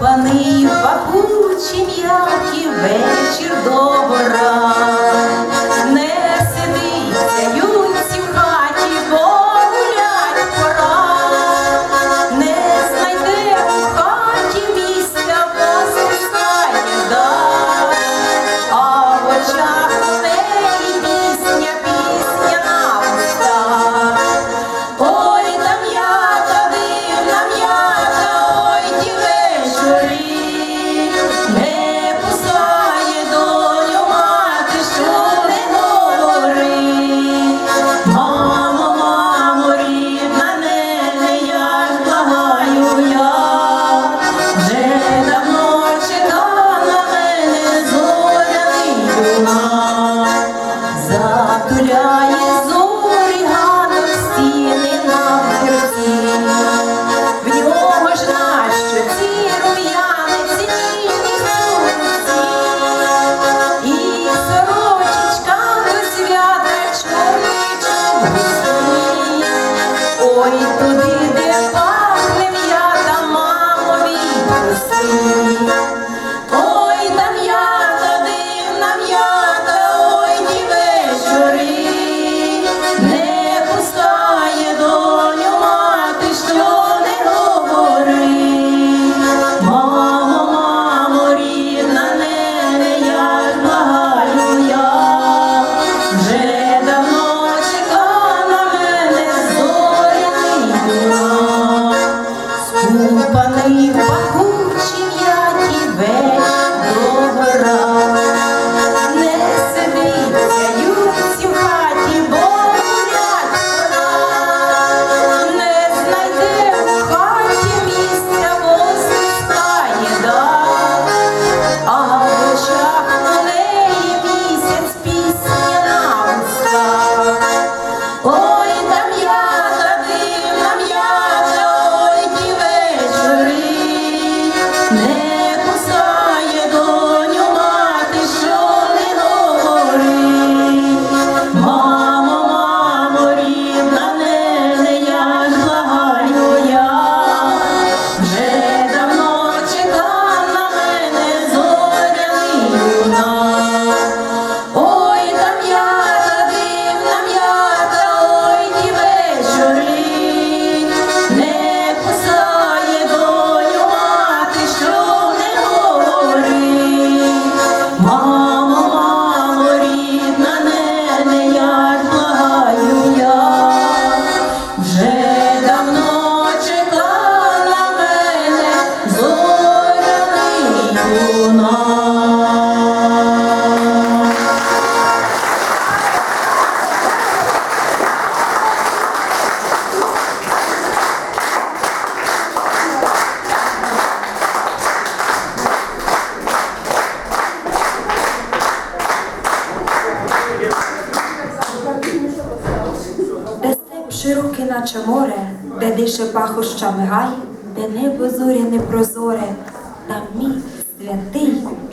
вони пахучі м'які вечір добра. Не сидиться, юнці в хаті, погулять пора, не знайде у хаті місця, посискає да. Bye. наче море, де дише пахощами гай, де небо зоряне прозоре, там мій святий чудовий.